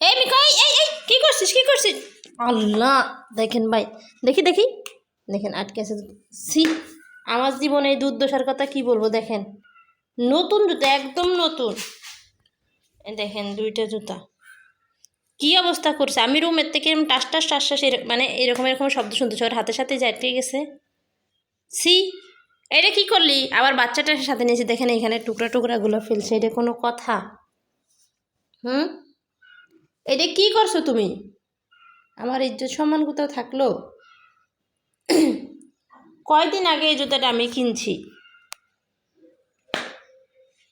এই মিকো, এই এই এই, কি করছিস কি করছিস? আল্লাহ, দেখেন ভাই, দেখি দেখি। দেখেন, আটকে আছে। সি আমার জীবনে এই দুর্দশার কথা কি বলব, দেখেন। নতুন জুতা, একদম নতুন। দেখেন, দুইটা জুতা। কি অবস্থা করছে? আমি রুমের থেকে এরকম টাস টাস টাস টাস মানে এরকম এরকম শব্দ শুনতেছি ওর হাতে সাথে যাইতে গেছে। সি এটা কি করলি? আবার বাচ্চাটার সাথে নিয়েছি। দেখেন, এখানে টুকরা টুকরাগুলো ফেলছে। এটা কোনো কথা। হুম? এটা কি করছ তুমি? আমার ইজ্জত সম্মান কোথাও থাকল? কয়দিন আগে এই জুতাটা আমি কিনছি।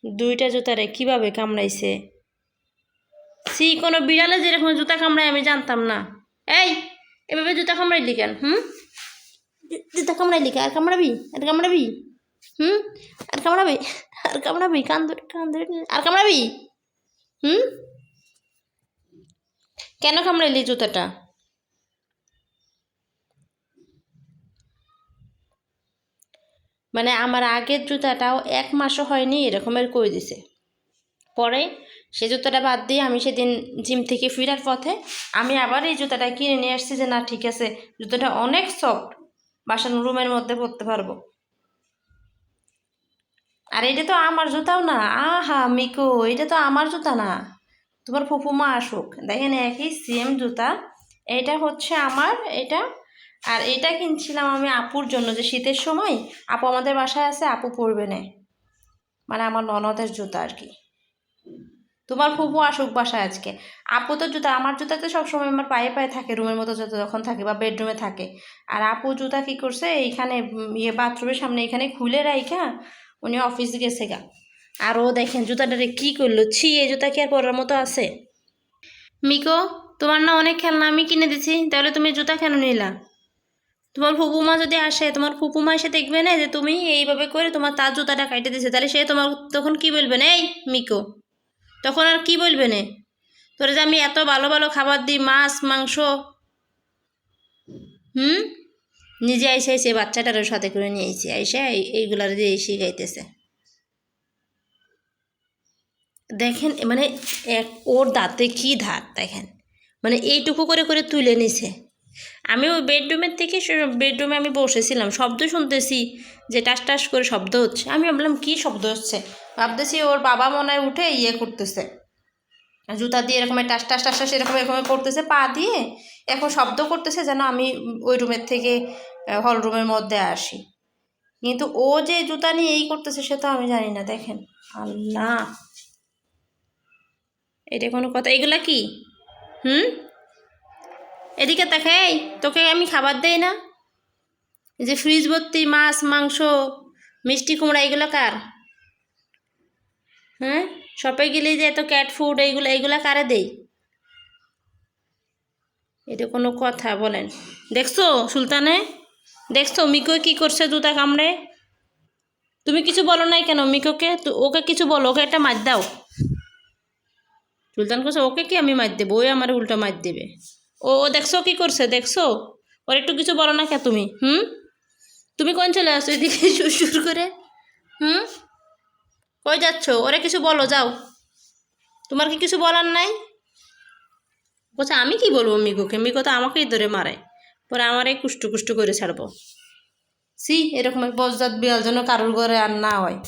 দুইটা জুতারে কীভাবে কামড়াইছে? সি কোনো বিড়ালে যেরকম জুতা কামড়ায় আমি জানতাম না। এই, এভাবে জুতা কামড়াইলি কেন, হুম? জুতা কামড়াইলি কে? আর কামড়াবি? আর কামড়াবি? হুম? আর কামড়াবি? আর কামড়াবি? কান ধরে কান ধরে আর কামড়াবি? হুম? কেন কামড়াইলি জুতাটা? মানে আমার আগের জুতাটাও এক মাসও হয়নি, এরকমের করে দিছে। পরে সে জুতাটা বাদ দিয়ে আমি সেদিন জিম থেকে ফেরার পথে আমি আবার এই জুতাটা কিনে নিয়ে আসছি যে, না, ঠিক আছে, জুতাটা অনেক সফট বাসার রুমের মধ্যে পরতে পারব। আর এটা তো আমার জুতাও না। আহা, মিকো, এটা তো আমার জুতা না। তোমার ফুফুমা আসুক। দেখেন একই সেম জুতা। এটা হচ্ছে আমার, এটা। আর এটা কিনছিলাম আমি আপুর জন্য যে শীতের সময়। আপু আমাদের বাসায় আছে, আপু পরবে না। মানে আমার ননদের জুতা আর কি। তোমার ফুফু আসুক বাসায় আজকে। আপু তো জুতা, আমার জুতা তো সবসময় আমার পায়ে পায়ে থাকে, রুমের মতো যত যখন থাকে বা বেডরুমে থাকে। আর আপু জুতা কী করছে, এইখানে ইয়ে বাথরুমের সামনে এখানে খুলে রাইখা, উনি অফিস গেছে গা। আর ও দেখেন জুতাটারে কী করল? ছি, এই জুতা কি আর পরার মতো আছে? মিকো, তোমার না অনেক খেলনা আমি কিনে দিছি, তাহলে তুমি জুতা কেন নিলা? তোমার ফুপুমা যদি আসে, তোমার ফুপুমা এসে দেখবে না যে তুমি এইভাবে করে তোমার তার জুতাটা কাটে দিছে, তাহলে সে তোমার তখন কি বলবে না? এই মিকো, তখন আর কি বলবে না? তোরে যে আমি এত ভালো ভালো খাবার দিই, মাছ, মাংস, হুম? নিজে আইসে আইসে বাচ্চাটারও সাথে করে নিয়ে আইসি আইসে এই- এইগুলার দিয়ে শিখাইতেছে। দেখেন মানে এক ওর দাঁতে কি ধার, দেখেন। মানে এইটুকু করে করে তুলে নিছে। আমি ওই বেডরুমের থেকে বেডরুমে আমি বসেছিলাম, শব্দ শুনতেছি যে টাস টাস করে শব্দ হচ্ছে। আমি ভাবলাম, কী শব্দ হচ্ছে? ভাবতেছি ওর বাবা মনে হয় উঠে ইয়ে করতেছে। জুতা দিয়ে এরকম টাস টাস টাস টাস এরকম এরকম করতেছে, পা দিয়ে এখন শব্দ করতেছে যেন আমি ওই রুমের থেকে হল রুমের মধ্যে আসি। কিন্তু ও যে জুতা নিয়ে এই করতেছে সে তো আমি জানি না, দেখেন। আল্লাহ! এটা কোনো কথা, এগুলা কি? হুম? এদিকে দেখাই তোকে আমি খাবার দেই না? যে ফ্রিজ ভর্তি মাছ, মাংস, মিষ্টি কুমড়া, এগুলো কার? হ্যাঁ? শপে গেলে যে এত ক্যাট ফুড এইগুলো, এইগুলা কারে দেই? এটা কোনো কথা, বলেন। দেখছ সুলতানে? দেখছ মিকো কি করছে জুতা কামড়ে? তুমি কিছু বলো নাই কেন মিকোকে? তো- ওকে কিছু বলো, ওকে একটা মার দাও। সুলতান করছে ওকে কি আমি মার দেবো? ওই আমার উল্টা মার দেবে। ও ও দেখছ কি করছে? দেখছ? ওর একটু কিছু বলো না কে তুমি? হুম? তুমি কোন চলে আসো এদিকে সুর করে? হুম? কই যাচ্ছ? ওরে কিছু বলো, যাও। তোমার কি কিছু বলার নাই? বলছে, আমি কি বলব মিকুকে মিকো তো আমাকেই ধরে মারে। পরে আমারই কুষ্টু কুষ্টু করে ছাড়বো। সি এরকম এক বজ্জাত বিয়াল যেন কারোর ঘরে আর না হয়।